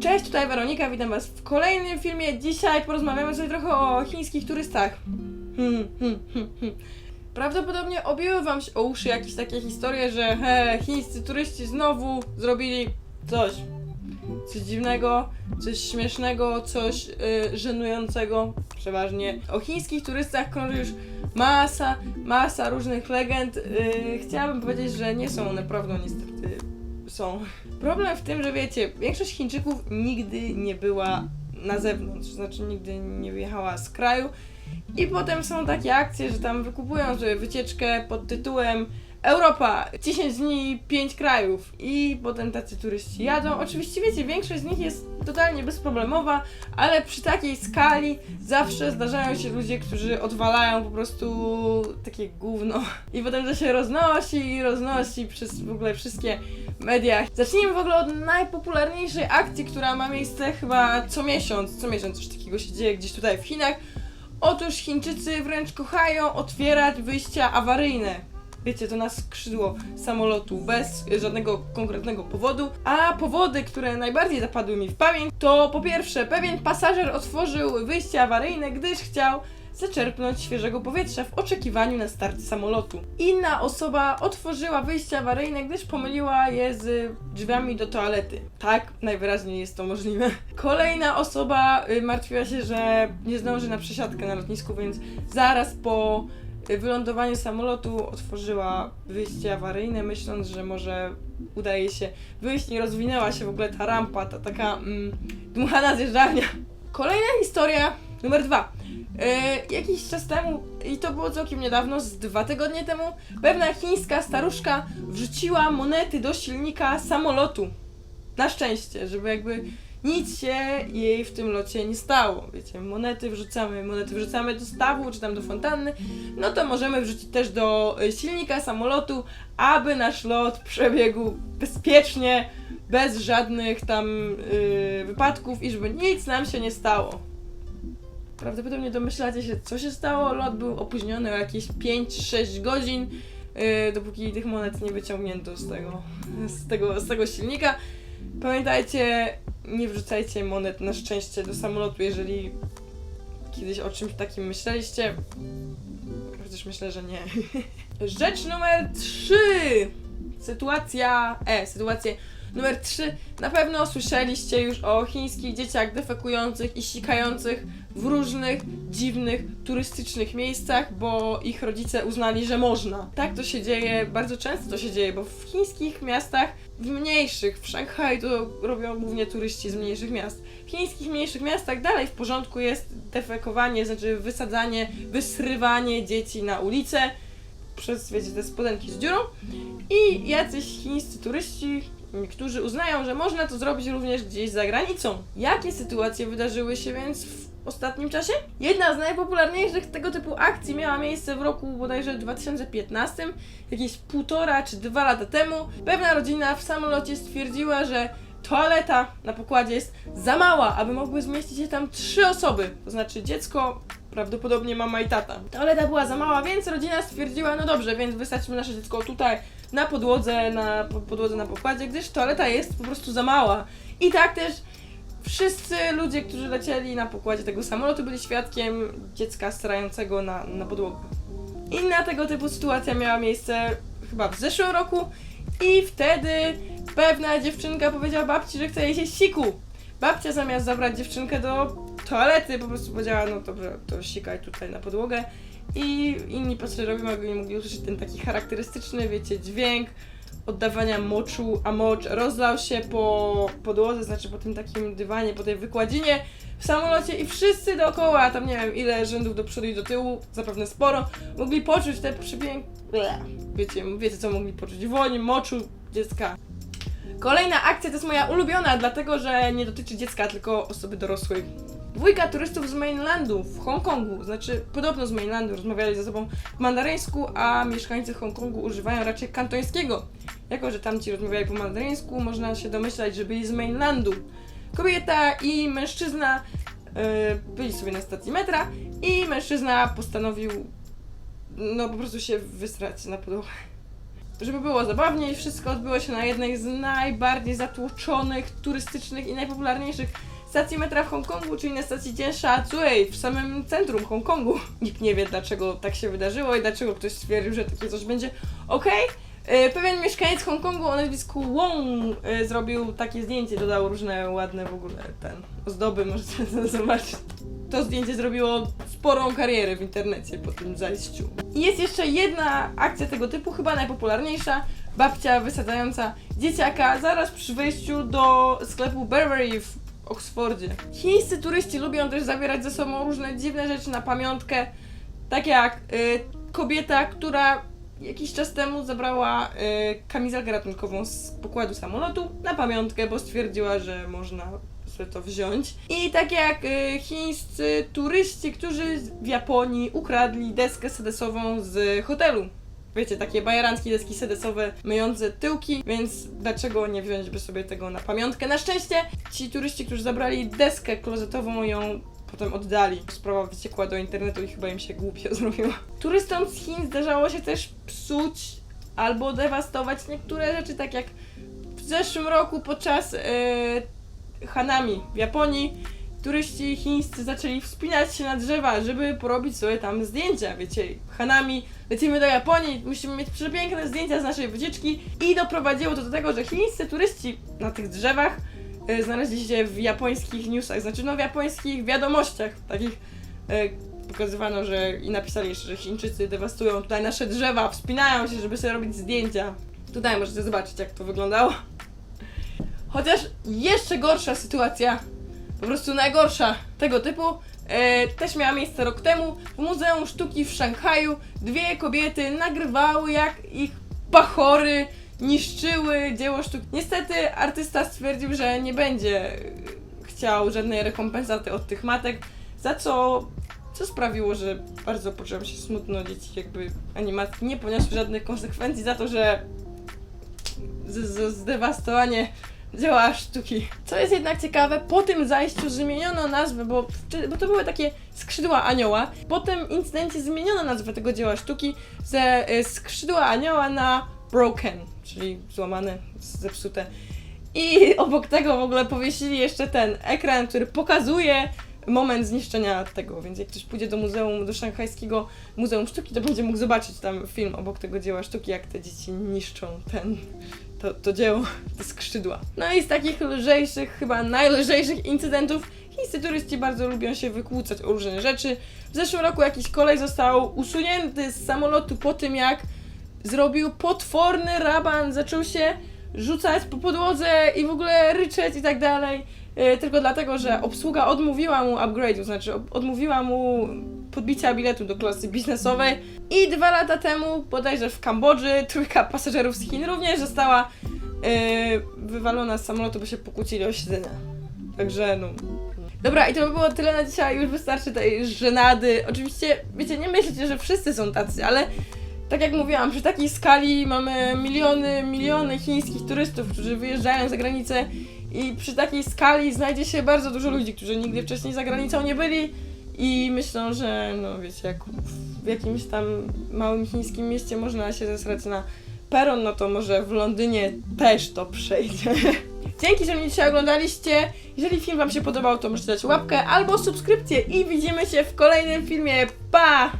Cześć, tutaj Weronika, witam Was w kolejnym filmie. Dzisiaj porozmawiamy sobie trochę o chińskich turystach. Hmm, hmm, hmm, hmm. Prawdopodobnie obiły Wam się o uszy jakieś takie historie, że he, chińscy turyści znowu zrobili coś. Coś dziwnego, coś śmiesznego, coś y, żenującego. Przeważnie o chińskich turystach krąży już masa, masa różnych legend. Y, chciałabym powiedzieć, że nie są one prawdą, niestety są. Problem w tym, że wiecie, większość Chińczyków nigdy nie była na zewnątrz, znaczy nigdy nie wyjechała z kraju. I potem są takie akcje, że tam wykupują sobie wycieczkę pod tytułem Europa, 10 dni, 5 krajów i potem tacy turyści jadą. Oczywiście wiecie, większość z nich jest totalnie bezproblemowa, ale przy takiej skali zawsze zdarzają się ludzie, którzy odwalają po prostu takie gówno i potem to się roznosi i roznosi przez w ogóle wszystkie media. Zacznijmy w ogóle od najpopularniejszej akcji, która ma miejsce chyba co miesiąc. Co miesiąc coś takiego się dzieje gdzieś tutaj w Chinach. Otóż Chińczycy wręcz kochają otwierać wyjścia awaryjne. Wiecie, to na skrzydło samolotu bez żadnego konkretnego powodu. A powody, które najbardziej zapadły mi w pamięć, to po pierwsze, pewien pasażer otworzył wyjście awaryjne, gdyż chciał zaczerpnąć świeżego powietrza w oczekiwaniu na start samolotu. Inna osoba otworzyła wyjście awaryjne, gdyż pomyliła je z drzwiami do toalety. Tak, najwyraźniej jest to możliwe. Kolejna osoba y, martwiła się, że nie zdąży na przesiadkę na lotnisku, więc zaraz po wylądowaniu samolotu otworzyła wyjście awaryjne, myśląc, że może udaje się wyjść i rozwinęła się w ogóle ta rampa, ta taka mm, dmuchana zjeżdżalnia. Kolejna historia numer dwa. E, jakiś czas temu, i to było całkiem niedawno, z dwa tygodnie temu, pewna chińska staruszka wrzuciła monety do silnika samolotu. Na szczęście, żeby jakby nic się jej w tym locie nie stało. Wiecie, monety wrzucamy, monety wrzucamy do stawu czy tam do fontanny, no to możemy wrzucić też do y, silnika samolotu, aby nasz lot przebiegł bezpiecznie, bez żadnych tam y, wypadków i żeby nic nam się nie stało. Prawdopodobnie domyślacie się, co się stało. Lot był opóźniony o jakieś 5-6 godzin, yy, dopóki tych monet nie wyciągnięto z tego, z, tego, z tego silnika. Pamiętajcie, nie wrzucajcie monet na szczęście do samolotu, jeżeli kiedyś o czymś takim myśleliście. Chociaż myślę, że nie. Rzecz numer 3. Sytuacja E. Sytuację numer 3. Na pewno słyszeliście już o chińskich dzieciach defekujących i sikających w różnych dziwnych turystycznych miejscach, bo ich rodzice uznali, że można. Tak to się dzieje, bardzo często to się dzieje, bo w chińskich miastach, w mniejszych, w Szanghaju to robią głównie turyści z mniejszych miast. W chińskich mniejszych miastach dalej w porządku jest defekowanie, znaczy wysadzanie, wysrywanie dzieci na ulicę przez, wiecie, te spodenki z dziurą i jacyś chińscy turyści Niektórzy uznają, że można to zrobić również gdzieś za granicą. Jakie sytuacje wydarzyły się więc w ostatnim czasie? Jedna z najpopularniejszych tego typu akcji miała miejsce w roku bodajże 2015, jakieś półtora czy dwa lata temu. Pewna rodzina w samolocie stwierdziła, że toaleta na pokładzie jest za mała, aby mogły zmieścić się tam trzy osoby, to znaczy dziecko, prawdopodobnie mama i tata. Toaleta była za mała, więc rodzina stwierdziła, no dobrze, więc wysadźmy nasze dziecko tutaj, na podłodze, na po- podłodze na pokładzie, gdyż toaleta jest po prostu za mała. I tak też wszyscy ludzie, którzy lecieli na pokładzie tego samolotu, byli świadkiem dziecka starającego na, na podłogę. Inna tego typu sytuacja miała miejsce chyba w zeszłym roku i wtedy pewna dziewczynka powiedziała babci, że chce jej się siku. Babcia zamiast zabrać dziewczynkę do toalety, po prostu powiedziała, no dobrze, to sikaj tutaj na podłogę. I inni pasażerowie mogli, mogli usłyszeć ten taki charakterystyczny, wiecie, dźwięk oddawania moczu, a mocz rozlał się po podłodze, znaczy po tym takim dywanie, po tej wykładzinie w samolocie i wszyscy dookoła, tam nie wiem ile rzędów do przodu i do tyłu, zapewne sporo, mogli poczuć te przypięk... Bleh. Wiecie, wiecie co mogli poczuć? Woń, moczu dziecka. Kolejna akcja to jest moja ulubiona, dlatego że nie dotyczy dziecka, tylko osoby dorosłej. Dwójka turystów z mainlandu w Hongkongu, znaczy podobno z mainlandu, rozmawiali ze sobą w mandaryńsku, a mieszkańcy Hongkongu używają raczej kantońskiego. Jako, że tamci rozmawiali po mandaryńsku, można się domyślać, że byli z mainlandu. Kobieta i mężczyzna e, byli sobie na stacji metra i mężczyzna postanowił no po prostu się wysrać na podłogę. żeby było zabawniej, wszystko odbyło się na jednej z najbardziej zatłoczonych, turystycznych i najpopularniejszych stacji metra w Hongkongu, czyli na stacji Tiensha Tsui w samym centrum Hongkongu. Nikt nie wie, dlaczego tak się wydarzyło i dlaczego ktoś stwierdził, że takie coś będzie okej. E, Pewien mieszkaniec Hongkongu o nazwisku Wong e, zrobił takie zdjęcie, dodał różne ładne w ogóle ten ozdoby, możecie to zobaczyć. To zdjęcie zrobiło sporą karierę w internecie po tym zajściu. I jest jeszcze jedna akcja tego typu, chyba najpopularniejsza. Babcia wysadzająca dzieciaka zaraz przy wejściu do sklepu Burberry w Oksfordzie. Chińscy turyści lubią też zabierać ze sobą różne dziwne rzeczy na pamiątkę, tak jak y, kobieta, która jakiś czas temu zabrała y, kamizelkę ratunkową z pokładu samolotu na pamiątkę, bo stwierdziła, że można sobie to wziąć. I tak jak y, chińscy turyści, którzy w Japonii ukradli deskę sedesową z hotelu. Wiecie, takie bajeranckie deski sedesowe myjące tyłki, więc dlaczego nie wziąć by sobie tego na pamiątkę? Na szczęście ci turyści, którzy zabrali deskę klozetową, ją potem oddali. Sprawa wyciekła do internetu i chyba im się głupio zrobiła. Turystom z Chin zdarzało się też psuć albo dewastować niektóre rzeczy, tak jak w zeszłym roku podczas yy, Hanami w Japonii turyści chińscy zaczęli wspinać się na drzewa, żeby porobić sobie tam zdjęcia. Wiecie, Hanami, lecimy do Japonii, musimy mieć przepiękne zdjęcia z naszej wycieczki i doprowadziło to do tego, że chińscy turyści na tych drzewach y, znaleźli się w japońskich newsach, znaczy no w japońskich wiadomościach, takich y, pokazywano, że i napisali jeszcze, że Chińczycy dewastują tutaj nasze drzewa, wspinają się, żeby sobie robić zdjęcia. Tutaj możecie zobaczyć, jak to wyglądało. Chociaż jeszcze gorsza sytuacja, po prostu najgorsza tego typu, e, też miała miejsce rok temu w Muzeum Sztuki w Szanghaju. Dwie kobiety nagrywały, jak ich pachory niszczyły dzieło sztuki. Niestety artysta stwierdził, że nie będzie chciał żadnej rekompensaty od tych matek, za co co sprawiło, że bardzo poczułam się smutno. Dzieci jakby animatki nie poniosły żadnych konsekwencji za to, że z, z, dzieła sztuki. Co jest jednak ciekawe, po tym zajściu zmieniono nazwę, bo, bo to były takie skrzydła anioła. Po tym incydencie zmieniono nazwę tego dzieła sztuki ze y, skrzydła anioła na broken, czyli złamane, zepsute. I obok tego w ogóle powiesili jeszcze ten ekran, który pokazuje moment zniszczenia tego, więc jak ktoś pójdzie do muzeum, do szanghajskiego Muzeum Sztuki, to będzie mógł zobaczyć tam film obok tego dzieła sztuki, jak te dzieci niszczą ten, to, to dzieło, te skrzydła. No i z takich lżejszych, chyba najlżejszych incydentów, chińscy turyści bardzo lubią się wykłócać o różne rzeczy. W zeszłym roku jakiś kolej został usunięty z samolotu po tym, jak zrobił potworny raban, zaczął się rzucać po podłodze i w ogóle ryczeć i tak dalej. Yy, tylko dlatego, że obsługa odmówiła mu upgrade'u, znaczy odmówiła mu podbicia biletu do klasy biznesowej. I dwa lata temu, bodajże w Kambodży, trójka pasażerów z Chin również została yy, wywalona z samolotu, bo się pokłócili o siedzenia. Także no. Dobra, i to by było tyle na dzisiaj, już wystarczy tej żenady. Oczywiście, wiecie, nie myślcie, że wszyscy są tacy, ale tak jak mówiłam, przy takiej skali mamy miliony, miliony chińskich turystów, którzy wyjeżdżają za granicę i przy takiej skali znajdzie się bardzo dużo ludzi, którzy nigdy wcześniej za granicą nie byli i myślą, że no wiecie, jak w jakimś tam małym chińskim mieście można się zesrać na peron, no to może w Londynie też to przejdzie. Dzięki, że mnie dzisiaj oglądaliście. Jeżeli film Wam się podobał, to możecie dać łapkę albo subskrypcję i widzimy się w kolejnym filmie. Pa!